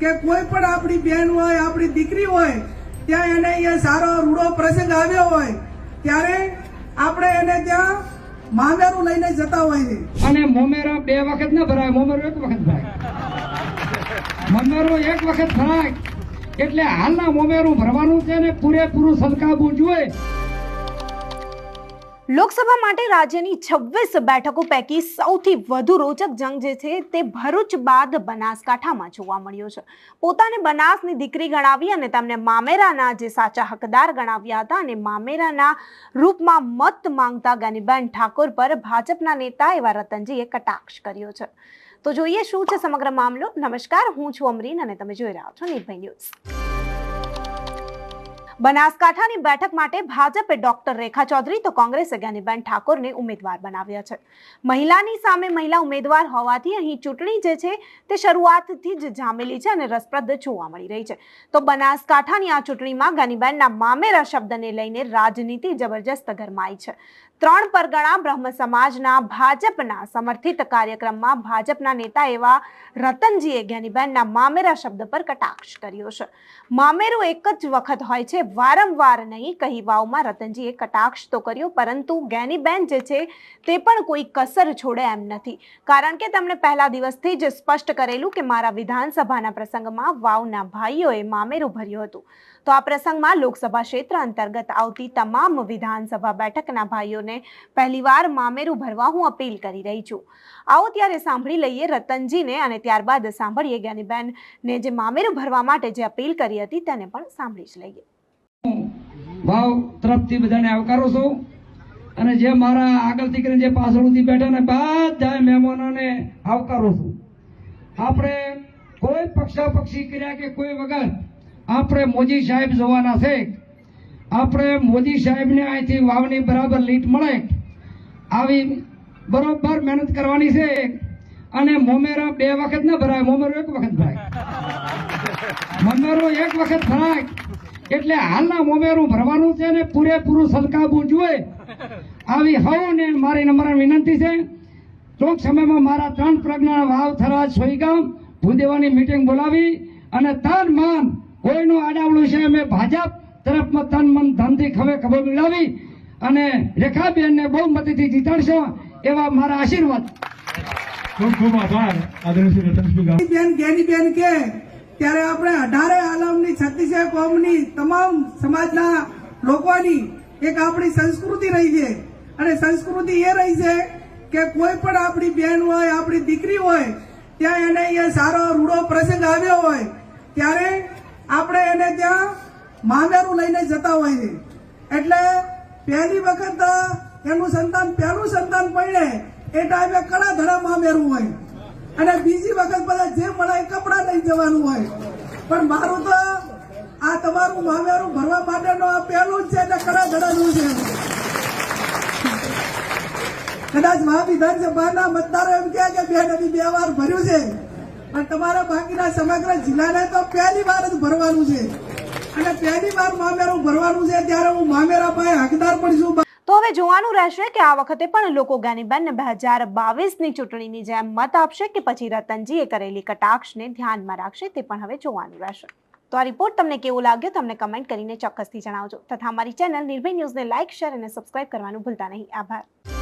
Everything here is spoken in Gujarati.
કે કોઈ પણ આપણી બેન હોય, આપણી દીકરી હોય, ત્યાં એને અહીંયા સારો રૂડો પ્રસંગ આવ્યો હોય, ત્યારે આપણે એને ત્યાં મામેરું લઈને જતા હોય છે. અને મોમેરા બે વખત ના ભરાય, મોમેરો એક વખત ભરાય. મોમેરો એક વખત ભરાય. એટલે હાલના મોમેરું ભરવાનું છે ને પૂરેપૂરું સલકાવવું જોઈએ લોકસભા માટે રાજ્યની છવ્વીસ બેઠકો પૈકી સૌથી વધુ રોચક જંગ જે છે તે ભરૂચ બાદ બનાસકાંઠામાં જોવા મળ્યો છે. પોતાને બનાસની દીકરી ગણાવી અને તેમને મામેરાના જે સાચા હકદાર ગણાવ્યા હતા અને મામેરાના રૂપમાં મત માંગતા ગનીબેન ઠાકોર પર ભાજપના નેતા એવા રતનજીએ કટાક્ષ કર્યો છે. તો જોઈએ શું છે સમગ્ર મામલો. નમસ્કાર, હું છું અમરીન અને તમે જોઈ રહ્યા છો નિર્ભય ન્યૂઝ. બનાસકાંઠાની બેઠક માટે ભાજપે ડોક્ટર રેખા ચૌધરી, તો કોંગ્રેસે જ્ઞાનીબેન ઠાકોરને ઉમેદવાર બનાવ્યા છે. મહિલાની સામે મહિલા ઉમેદવાર હોવાથી અહીં ચૂંટણી જે છે તે શરૂઆતથી જ જામેલી છે અને રસપ્રદ જોવા મળી રહી છે. તો બનાસકાંઠાની આ ચૂંટણીમાં જ્ઞાનીબેનના મામેરા શબ્દને લઈને રાજનીતિ જબરજસ્ત ગરમાઈ છે. ત્રણ પરગણા બ્રહ્મ સમાજના ભાજપના સમર્થિત કાર્યક્રમમાં ભાજપના નેતા એવા રતનજીએ જ્ઞાનીબેનના મામેરા શબ્દ પર કટાક્ષ કર્યો છે. મામેરું એક જ વખત હોય છે વારંવાર નહીં કહી વાવમાં રતનજીએ કટાક્ષ તો કર્યો, પરંતુ જ્ઞાનીબેન જે છે તે પણ કોઈ કસર છોડે એમ નથી. કારણ કે તેમણે પહેલા દિવસથી જ સ્પષ્ટ કરેલું કે મારા વિધાનસભાના પ્રસંગમાં વાવના ભાઈઓએ મામેરું ભર્યું હતું. તો આ પ્રસંગમાં લોકસભા ક્ષેત્ર અંતર્ગત આવતી તમામ વિધાનસભા બેઠકના ભાઈઓને પહેલીવાર મામેરું ભરવા હું અપીલ કરી રહી છું. આવો ત્યારે સાંભળી લઈએ રતનજીને અને ત્યારબાદ સાંભળીએ જ્ઞાનીબેનને જે મામેરું ભરવા માટે જે અપીલ કરી હતી તેને પણ સાંભળી જ લઈએ. ભાવ તરફથી બધાને આવકારું છું. અને જે મારા આગળથી કરીને જે પાછળથી બેઠા ને બધા મહેમાનોને આવકારું છું. આપણે કોઈ પક્ષાપક્ષી કર્યા કે કોઈ વગર આપણે મોદી સાહેબ જોવાના છે. આપણે મોદી સાહેબને અહીંથી વાવની બરાબર લીટ મળે. આવી બરોબર મહેનત કરવાની છે. અને મોમેરા બે વખત ના ભરાય, મોમેરો એક વખત ભરાય. મોમેરો એક વખત ભરાય. એટલે હાલના મોમેરું ભરવાનું છે ને પૂરેપૂરું સલકાબું જોઈએ આવી હવને મારી નમ્ર વિનંતી છે. ટૂંક સમયમાં મારા ત્રણ પ્રજ્ઞા વાવ થરા સોઈગામ ભૂદેવાની મીટિંગ બોલાવી અને તન મન કોઈનું આડાવડું છે અમે ભાજપ તરફમાં તન મન ધનથી હવે ખબર મેળવી અને રેખાબેનને બહુ મતીથી જીતાડશો એવા મારા આશીર્વાદ. ખૂબ ખૂબ આભાર. આદરણીય રતનસિંહ ગામ. બેન ગેની બેન કે ત્યારે આપણે અઢારે આલમની છત્તીસે કોમની તમામ સમાજના લોકોની એક આપણી સંસ્કૃતિ રહી છે. અને સંસ્કૃતિ એ રહી છે કે કોઈ પણ આપણી બેન હોય, આપણી દીકરી હોય, ત્યાં એને અહીંયા સારો રૂડો પ્રસંગ આવ્યો હોય, ત્યારે આપણે એને ત્યાં મામેરું લઈને જતા હોય છે. એટલે પહેલી વખત એનું સંતાન, પહેલું સંતાન પડે એ ટાઈમે કડા ધડા મામેરું હોય. અને બીજી વખત બધા જે મળે કપડા લઈ જવાનું હોય. પણ મારું તો આ તમારું વાવેરું ભરવા માટેનો આ પહેલું છે એટલે કડા ધડાનું છે. કદાચ મહા વિધાનસભાના મતદારો એમ કહે કે બે નદી બે વાર ભર્યું છે. પણ તમારા બાકીના સમગ્ર જિલ્લાને તો પહેલી વાર જ ભરવાનું છે. અને પહેલી વાર મામેરું ભરવાનું છે, ત્યારે હું મામેરા પાસે હકદાર પણ છું હવે જોવાનું રહેશે કે આ વખતે પણ લોકો જ્ઞાનીબેન બે હજાર બાવીસની ચૂંટણીની જેમ મત આપશે કે પછી રતનજીએ કરેલી કટાક્ષને ધ્યાનમાં રાખશે તે પણ હવે જોવાનું રહેશે. તો આ રિપોર્ટ તમને કેવો લાગ્યો તમને કમેન્ટ કરીને ચોક્કસથી જણાવજો. તથા અમારી ચેનલ નિર્ભય ન્યૂઝને લાઇક શેર અને સબસ્ક્રાઇબ કરવાનું ભૂલતા નહીં. આભાર.